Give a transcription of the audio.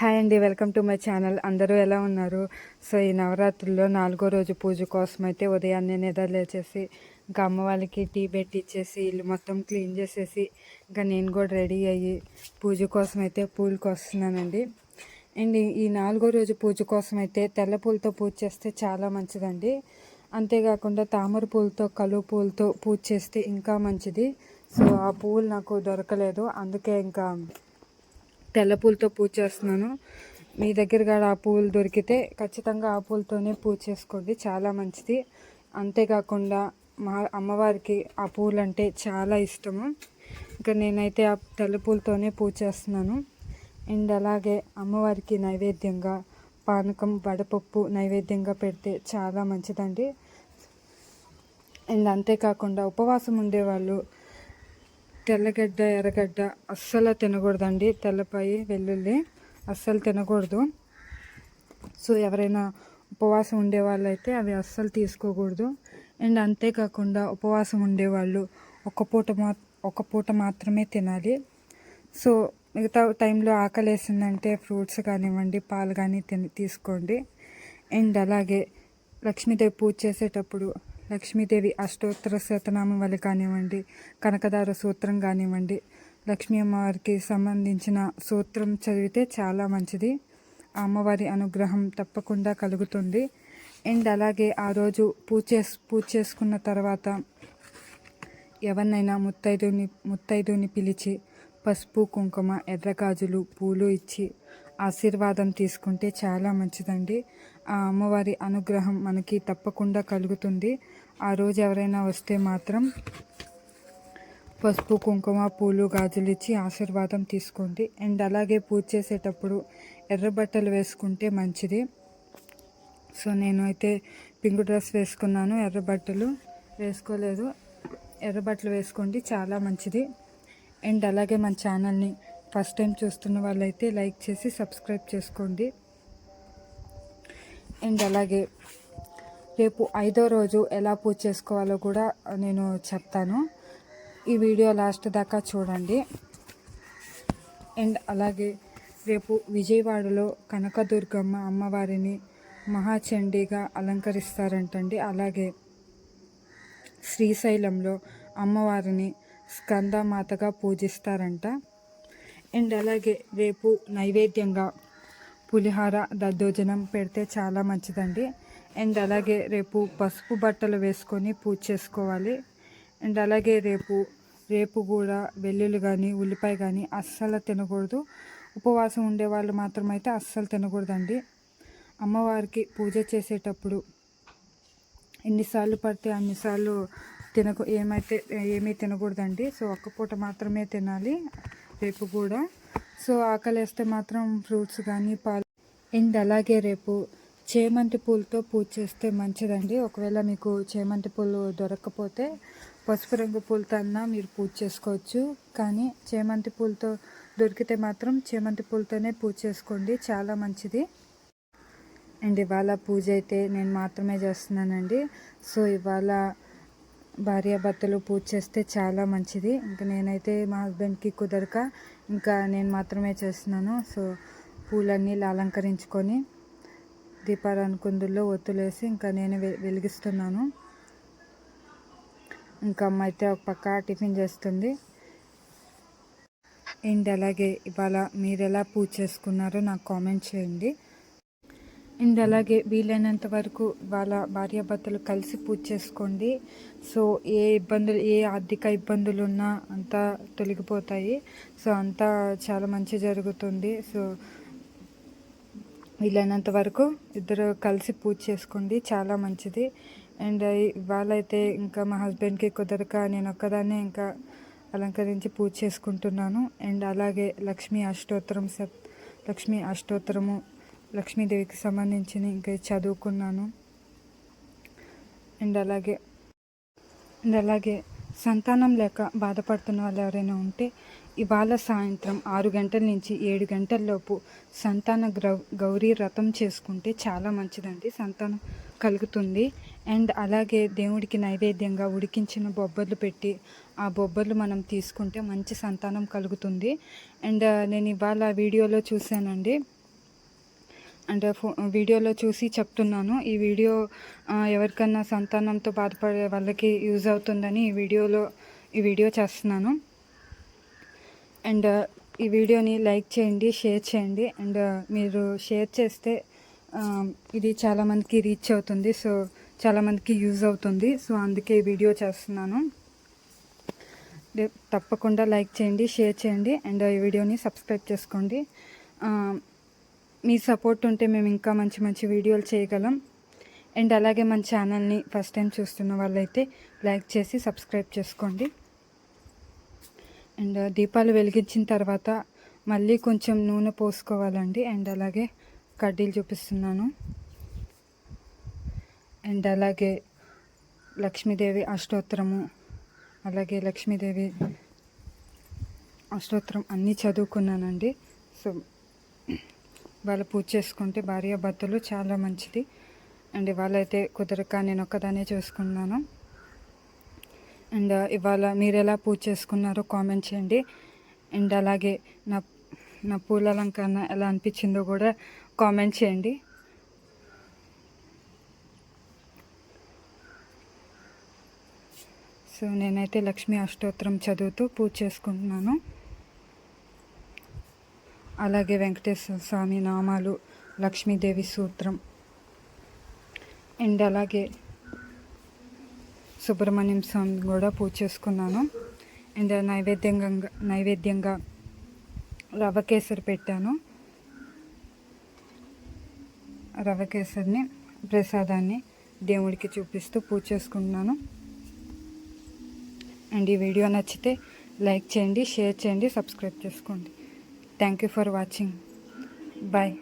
Hi అండి welcome to my channel. అందరూ ఎలా ఉన్నారు? సో ఈ నవరాత్రుల్లో నాలుగో రోజు పూజ కోసం అయితే ఉదయాన్నే నిద్రలేచేసి ఇంకా అమ్మవాళ్ళకి టీ పెట్టి ఇచ్చేసి ఇల్లు మొత్తం క్లీన్ చేసేసి ఇంకా నేను కూడా రెడీ అయ్యి పూజ కోసం అయితే పూలకు వస్తున్నానండి అండ్ ఈ నాలుగో రోజు పూజ కోసం అయితే తెల్ల పూలతో పూజ చేస్తే చాలా మంచిదండి. అంతేకాకుండా తామర పూలతో కలువ పూలతో పూజ చేస్తే ఇంకా మంచిది. సో ఆ పువ్వులు నాకు దొరకలేదు. అందుకే ఇంకా తెల్ల పూలతో పూజ చేస్తున్నాను. మీ దగ్గర కూడా ఆ పూలు దొరికితే ఖచ్చితంగా ఆ పూలతోనే పూజ చేసుకోండి. చాలా మంచిది. అంతేకాకుండా మా అమ్మవారికి ఆ పూలు అంటే చాలా ఇష్టము. ఇంకా నేనైతే ఆ తెల్ల పూలతోనే పూజ చేస్తున్నాను. అండ్ అలాగే అమ్మవారికి నైవేద్యంగా పానకం వడపప్పు నైవేద్యంగా పెడితే చాలా మంచిదండి. అండ్ అంతేకాకుండా ఉపవాసం ఉండేవాళ్ళు తెల్లగడ్డ ఎర్రగడ్డ అస్సలు తినకూడదండి. తెల్లపాయి వెల్లుల్లి అస్సలు తినకూడదు. సో ఎవరైనా ఉపవాసం ఉండే అయితే అవి అస్సలు తీసుకోకూడదు. అండ్ అంతేకాకుండా ఉపవాసం ఉండేవాళ్ళు ఒక పూట మా ఒక పూట మాత్రమే తినాలి. సో మిగతా టైంలో ఆకలి వేసిందంటే ఫ్రూట్స్ కానివ్వండి పాలు కానీ తిని తీసుకోండి. అండ్ అలాగే లక్ష్మీదేవి పూజ చేసేటప్పుడు లక్ష్మీదేవి అష్టోత్తర శతనామం వల్ల కానివ్వండి కనకదార సూత్రం కానివ్వండి లక్ష్మీ అమ్మవారికి సంబంధించిన సూత్రం చదివితే చాలా మంచిది. ఆ అమ్మవారి అనుగ్రహం తప్పకుండా కలుగుతుంది. అండ్ అలాగే ఆ రోజు పూజ చేసు పూజ చేసుకున్న తర్వాత ఎవరినైనా ముత్తైదుని ముత్తైదుని పిలిచి పసుపు కుంకుమ ఎర్రగాజులు పూలు ఇచ్చి ఆశీర్వాదం తీసుకుంటే చాలా మంచిదండి. ఆ అమ్మవారి అనుగ్రహం మనకి తప్పకుండా కలుగుతుంది. ఆ రోజు ఎవరైనా వస్తే మాత్రం పసుపు కుంకుమ పూలు గాజులు ఇచ్చి ఆశీర్వాదం తీసుకోండి. అండ్ అలాగే పూజ చేసేటప్పుడు ఎర్ర బట్టలు వేసుకుంటే మంచిది. సో నేను అయితే పింక్ డ్రెస్ వేసుకున్నాను ఎర్ర బట్టలు వేసుకోలేదు. ఎర్ర బట్టలు వేసుకోండి చాలా మంచిది. అండ్ అలాగే మన ఛానల్ని ఫస్ట్ టైం చూస్తున్న వాళ్ళైతే లైక్ చేసి సబ్స్క్రైబ్ చేసుకోండి. అండ్ అలాగే రేపు ఐదో రోజు ఎలా పూజ చేసుకోవాలో కూడా నేను చెప్తాను. ఈ వీడియో లాస్ట్ దాకా చూడండి. అండ్ అలాగే రేపు విజయవాడలో కనకదుర్గమ్మ అమ్మవారిని మహాచండీగా అలంకరిస్తారంటండి. అలాగే శ్రీశైలంలో అమ్మవారిని స్కందమాతగా పూజిస్తారంట. అండ్ అలాగే రేపు నైవేద్యంగా పులిహార దద్దోజనం పెడితే చాలా మంచిదండి. అండ్ అలాగే రేపు పసుపు బట్టలు వేసుకొని పూజ చేసుకోవాలి. అండ్ అలాగే రేపు రేపు కూడా వెల్లుల్లి కానీ ఉల్లిపాయ కానీ అస్సలు తినకూడదు. ఉపవాసం ఉండే వాళ్ళు మాత్రమైతే అస్సలు తినకూడదండి. అమ్మవారికి పూజ చేసేటప్పుడు ఎన్నిసార్లు పడితే అన్నిసార్లు తినకు ఏమైతే ఏమీ తినకూడదండి. సో ఒక్క పూట మాత్రమే తినాలి. రేపు కూడా. సో ఆకలేస్తే మాత్రం ఫ్రూట్స్ కానీ పాలు అండ్ అలాగే రేపు చేమంతి పూలతో పూజ చేస్తే మంచిదండి. ఒకవేళ మీకు చేమంతి పూలు దొరకకపోతే పసుపు రంగు పూలతో అన్నా మీరు పూజ చేసుకోవచ్చు. కానీ చేమంతి పూలతో దొరికితే మాత్రం చేమంతి పూలతోనే పూజ చేసుకోండి. చాలా మంచిది. అండ్ ఇవాళ పూజ అయితే నేను మాత్రమే చేస్తున్నానండి. సో ఇవాళ భార్యాభర్తలు పూజ చేస్తే చాలా మంచిది. ఇంకా నేనైతే మా హస్బెండ్కి కుదరక ఇంకా నేను మాత్రమే చేస్తున్నాను. సో పూలన్నీ అలంకరించుకొని దీపారాయణ కుందుల్లో ఒత్తులేసి ఇంకా నేను వెలిగిస్తున్నాను. ఇంకా అమ్మ అయితే ఒక పక్క టిఫిన్ చేస్తుంది. అండ్ అలాగే ఇవాళ మీరు ఎలా పూజ చేసుకున్నారో నాకు కామెంట్ చేయండి. అండ్ అలాగే వీలైనంత వరకు వాళ్ళ భార్యాభర్తలు కలిసి పూజ చేసుకోండి. సో ఏ ఇబ్బందులు ఏ ఆర్థిక ఇబ్బందులు ఉన్నా అంతా తొలగిపోతాయి. సో అంతా చాలా మంచి జరుగుతుంది. సో వీలైనంత వరకు ఇద్దరు కలిసి పూజ చేసుకోండి. చాలా మంచిది. అండ్ వాళ్ళైతే ఇంకా మా హస్బెండ్కి కుదరక నేను ఒక్కదాన్నే ఇంకా అలంకరించి పూజ చేసుకుంటున్నాను. అండ్ అలాగే లక్ష్మీ అష్టోత్తరం లక్ష్మీ అష్టోత్తరము లక్ష్మీదేవికి సంబంధించిన ఇంకా చదువుకున్నాను. అండ్ అలాగే అండ్ అలాగే సంతానం లేక బాధపడుతున్న వాళ్ళు ఎవరైనా ఉంటే ఇవాళ సాయంత్రం ఆరు గంటల నుంచి ఏడు గంటలలోపు సంతాన గ్రౌ గౌరీ వ్రతం చేసుకుంటే చాలా మంచిదండి. సంతానం కలుగుతుంది. అండ్ అలాగే దేవుడికి నైవేద్యంగా ఉడికించిన బొబ్బర్లు పెట్టి ఆ బొబ్బర్లు మనం తీసుకుంటే మంచి సంతానం కలుగుతుంది. అండ్ నేను ఇవాళ వీడియోలో చూశానండి. అంటే ఫో వీడియోలో చూసి చెప్తున్నాను. ఈ వీడియో ఎవరికన్నా సంతానంతో బాధపడే వాళ్ళకి యూజ్ అవుతుందని ఈ వీడియోలో ఈ వీడియో చేస్తున్నాను. అండ్ ఈ వీడియోని లైక్ చేయండి షేర్ చేయండి. అండ్ మీరు షేర్ చేస్తే ఇది చాలామందికి రీచ్ అవుతుంది. సో చాలామందికి యూజ్ అవుతుంది. సో అందుకే ఈ వీడియో చేస్తున్నాను. తప్పకుండా లైక్ చేయండి షేర్ చేయండి. అండ్ ఈ వీడియోని సబ్స్క్రైబ్ చేసుకోండి. మీ సపోర్ట్ ఉంటే మేము ఇంకా మంచి మంచి వీడియోలు చేయగలం. అండ్ అలాగే మన ఛానల్ని ఫస్ట్ టైం చూస్తున్న వాళ్ళైతే లైక్ చేసి సబ్స్క్రైబ్ చేసుకోండి. అండ్ దీపాలు వెలిగించిన తర్వాత మళ్ళీ కొంచెం నూనె పోసుకోవాలండి. అండ్ అలాగే కడ్డీలు చూపిస్తున్నాను. అండ్ అలాగే లక్ష్మీదేవి అష్టోత్తరము అలాగే లక్ష్మీదేవి అష్టోత్తరం అన్నీ చదువుకున్నానండి. సో వాళ్ళు పూజ చేసుకుంటే భార్యాభర్తలు చాలా మంచిది. అండ్ ఇవాళైతే కుదరక నేను ఒక్కదానే చూసుకున్నాను. అండ్ ఇవాళ మీరు ఎలా పూజ చేసుకున్నారో కామెంట్ చేయండి. అండ్ అలాగే నా నా పూల అలంకరణ ఎలా అనిపించిందో కూడా కామెంట్ చేయండి. సో నేనైతే లక్ష్మీ అష్టోత్తరం చదువుతూ పూజ చేసుకుంటున్నాను. అలాగే వెంకటేశ్వర స్వామి నామాలు లక్ష్మీదేవి సూత్రం. అండ్ అలాగే సుబ్రహ్మణ్యం స్వామి కూడా పూజ చేసుకున్నాను. అండ్ నైవేద్యంగా నైవేద్యంగా రవ కేసరి పెట్టాను. రవ కేసరిని ప్రసాదాన్ని దేవుడికి చూపిస్తూ పూజ చేసుకుంటున్నాను. అండ్ ఈ వీడియో నచ్చితే లైక్ చేయండి షేర్ చేయండి సబ్స్క్రైబ్ చేసుకోండి. Thank you for watching bye